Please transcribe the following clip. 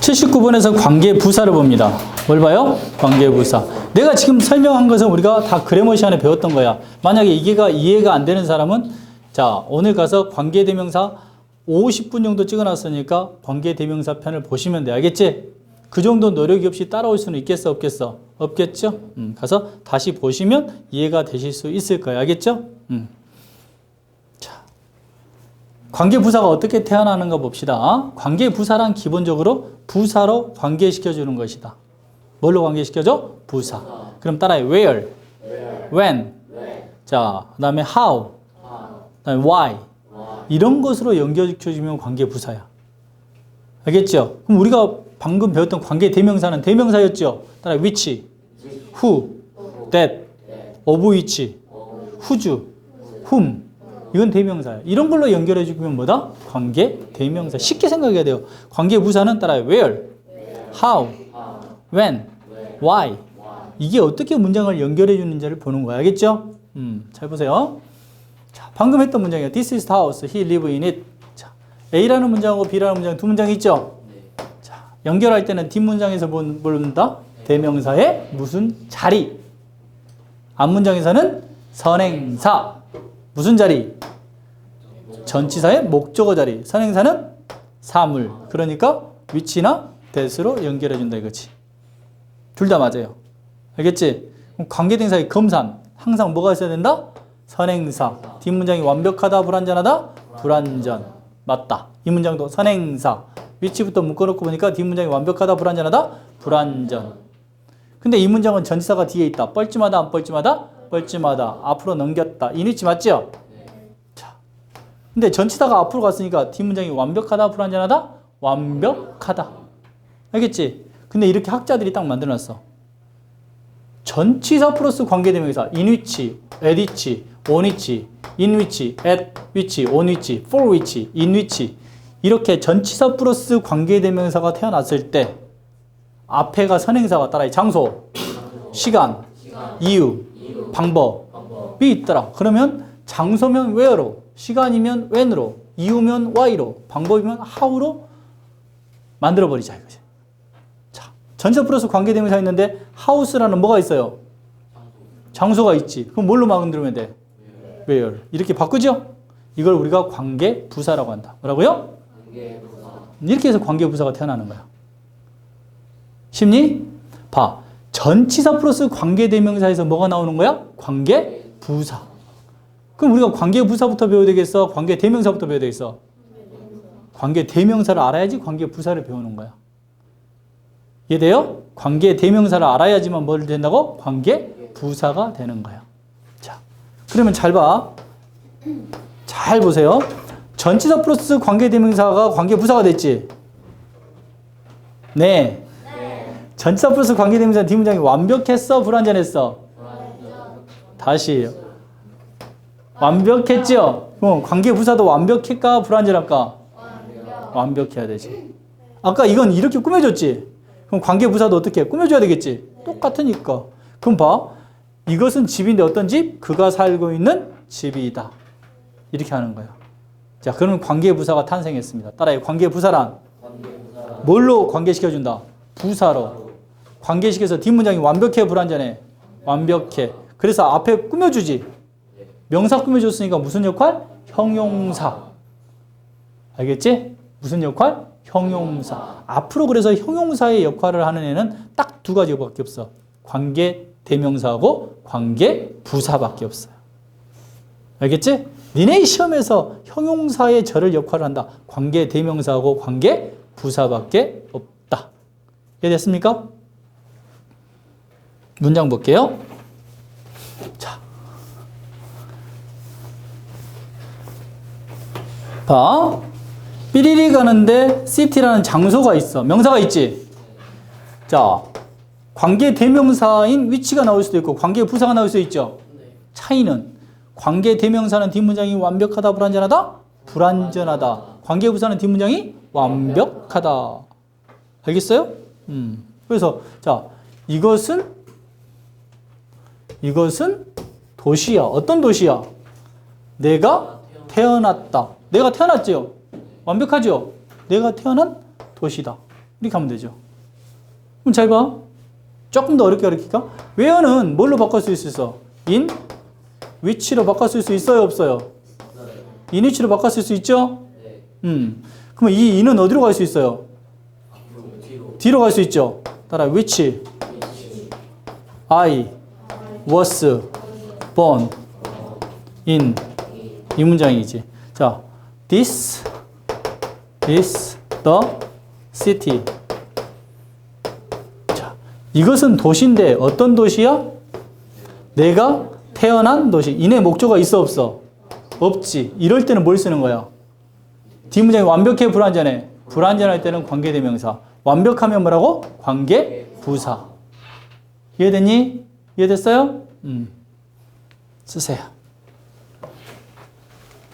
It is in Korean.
79번에서 관계 부사를 봅니다. 뭘 봐요? 관계 부사. 내가 지금 설명한 것은 우리가 다 그래머 시간에 배웠던 거야. 만약에 이게가 이해가 안 되는 사람은 자, 오늘 가서 관계 대명사 50분 정도 찍어 놨으니까 관계 대명사 편을 보시면 돼. 알겠지? 그 정도 노력이 없이 따라올 수는 있겠어, 없겠어? 없겠죠? 음, 가서 다시 보시면 이해가 되실 수 있을 거예요. 알겠죠? 음. 자. 관계 부사가 어떻게 태어나는가 봅시다. 관계 부사란 기본적으로 부사로 관계시켜 주는 것이다. 뭘로 관계시켜줘? 부사. 그럼 따라해. where, when, 자, 그 다음에 how, 그 다음에 why. 이런 것으로 연결시켜 주면 관계 부사야. 알겠죠? 그럼 우리가 방금 배웠던 관계 대명사는 대명사였죠. 따라 which, who, that, of which, whose, whom. 이건 대명사야. 이런 걸로 연결해 주면 뭐다? 관계 대명사. 쉽게 생각해야 돼요. 관계 부사는 따라요. where, how, when, why. 이게 어떻게 문장을 연결해 주는지를 보는 거야. 알겠죠? 음, 잘 보세요. 자, 방금 했던 문장이에요. This is the house. He live in it. 자, A라는 문장하고 B라는 문장 두 문장이 있죠? 자, 연결할 때는 뒷문장에서 본- 본다. 대명사의 무슨 자리. 앞문장에서는 선행사. 무슨 자리? 전치사의 목적어 자리. 선행사는 사물. 그러니까 위치나 대수로 연결해 준다 이거지. 둘 다 맞아요. 알겠지? 그럼 관계대명사의 검산. 항상 뭐가 있어야 된다? 선행사. 뒷문장이 완벽하다, 불완전하다? 불완전. 맞다. 이 문장도 선행사. 위치부터 묶어놓고 보니까 뒷문장이 완벽하다, 불완전하다? 불완전. 근데 이 문장은 전치사가 뒤에 있다. 뻘쭘하다, 안 뻘쭘하다? 뻘쭘하다. 앞으로 넘겼다. 이 위치 맞죠? 자. 근데 전치사가 앞으로 갔으니까 뒷문장이 완벽하다, 불완전하다? 완벽하다. 알겠지? 근데 이렇게 학자들이 딱 만들어놨어. 전치사 플러스 관계대명사 at which, on which, for which, in which 이렇게 전치사 플러스 관계대명사가 태어났을 때 앞에가 선행사가 따라해 장소, 시간, 이유, 방법이 있더라. 그러면 장소면 where로, 시간이면 when으로, 이유면 why로, 방법이면 how로 만들어 버리자 이거지. 자, 전치사 플러스 관계대명사 있는데 house라는 뭐가 있어요? 장소가 있지. 그럼 뭘로 만들면 돼? where. 이렇게 바꾸죠? 이걸 우리가 관계 부사라고 한다. 뭐라고요? 이렇게 해서 관계 부사가 태어나는 거야. 쉽니? 봐. 전치사 플러스 관계 대명사에서 뭐가 나오는 거야? 관계 부사. 그럼 우리가 관계 부사부터 배워야 되겠어? 관계 대명사부터 배워야 되겠어? 관계 대명사를 알아야지 관계 부사를 배우는 거야. 이해돼요? 관계 대명사를 알아야지만 뭘 된다고? 관계 부사가 되는 거야. 자, 그러면 잘 봐. 잘 보세요. 전치사 플러스 관계 대명사가 관계 부사가 됐지? 네. 전치사 플러스 관계 대명사 뒷문장이 완벽했어, 불완전했어? 다시. 완벽했죠? 그럼 관계 부사도 완벽할까, 불완전할까? 완벽해야 되지. 아까 이건 이렇게 꾸며줬지? 그럼 관계 부사도 어떻게 해? 꾸며줘야 되겠지? 똑같으니까. 그럼 봐. 이것은 집인데 어떤 집? 그가 살고 있는 집이다. 이렇게 하는 거야. 자, 그러면 관계 부사가 탄생했습니다. 따라해. 관계 부사란 뭘로 관계시켜준다? 부사로. 관계시켜서 뒷문장이 완벽해, 불완전해? 완벽해. 그래서 앞에 꾸며주지. 명사 꾸며줬으니까 무슨 역할? 형용사. 알겠지? 무슨 역할? 형용사. 앞으로 그래서 형용사의 역할을 하는 애는 딱 두 가지밖에 없어. 관계 대명사하고 관계 부사밖에 없어요. 알겠지? 니네 시험에서 형용사의 절을 역할을 한다. 관계 대명사하고 관계 부사밖에 없다. 이해됐습니까? 문장 볼게요. 자. 봐. 삐리리 가는데 시티라는 장소가 있어. 명사가 있지? 자. 관계 대명사인 위치가 나올 수도 있고 관계 부사가 나올 수 있죠. 차이는 관계 대명사는 뒷문장이 완벽하다 불완전하다 불완전하다 관계 부사는 뒷문장이 완벽하다 알겠어요? 음 그래서 자 이것은 이것은 도시야 어떤 도시야? 내가 태어났다 내가 태어났죠 완벽하죠? 내가 태어난 도시다 이렇게 하면 되죠. 그럼 잘 봐. 조금 더 어렵게 가르칠까? where는 뭘로 바꿀 수 있어? in, which로 바꿀 수 있어요, 없어요? in which로 바꿀 수 있죠? 음. 그러면 이 in은 어디로 갈 수 있어요? 뒤로 갈수 있죠? 따라 which, I was born in 이 문장이지. 자, this is the city. 자, 이것은 도시인데 어떤 도시야? 내가 태어난 도시. 인의 목조가 있어 없어? 없지. 이럴 때는 뭘 쓰는 거야? 뒷문장이 완벽해 불완전해? 불완전할 때는 관계대명사. 완벽하면 뭐라고? 관계 부사. 이해됐니? 이해됐어요? 음. 쓰세요.